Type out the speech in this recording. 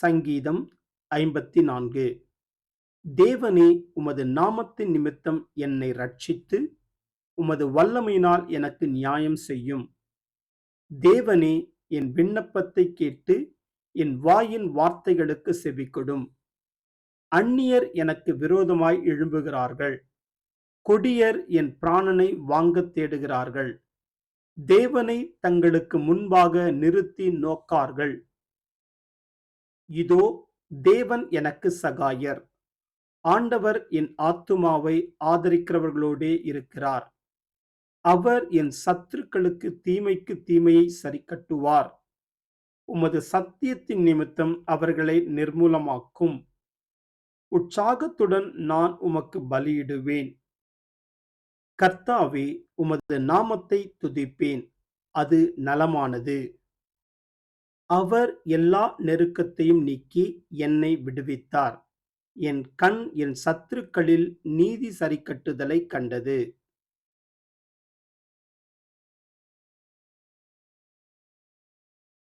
சங்கீதம் ஐம்பத்தி நான்கு தேவனே உமது நாமத்தின் நிமித்தம் என்னை ரட்சித்து உமது வல்லமையினால் எனக்கு நியாயம் செய்யும். தேவனே என் விண்ணப்பத்தை கேட்டு என் வாயின் வார்த்தைகளுக்கு செவிக்கொடும் அந்நியர் எனக்கு விரோதமாய் எழும்புகிறார்கள். கொடியர் என் பிராணனை வாங்கத் தேடுகிறார்கள். தேவனை தங்களுக்கு முன்பாக நிறுத்தி நோக்கார்கள். இதோ தேவன் எனக்கு சகாயர். ஆண்டவர் என் ஆத்துமாவை ஆதரிக்கிறவர்களோடே இருக்கிறார். அவர் என் சத்துருக்களுக்கு தீமைக்கு தீமையை சரி கட்டுவார் உமது சத்தியத்தின் நிமித்தம் அவர்களை நிர்மூலமாக்கும். உற்சாகத்துடன் நான் உமக்கு பலியிடுவேன். கர்த்தாவே உமது நாமத்தை துதிப்பேன். அது நலமானது. அவர் எல்லா நெருக்கத்தையும் நீக்கி என்னை விடுவித்தார். என் கண் என் சத்துருக்களில் நீதி சரிக்கட்டுதலை கண்டது.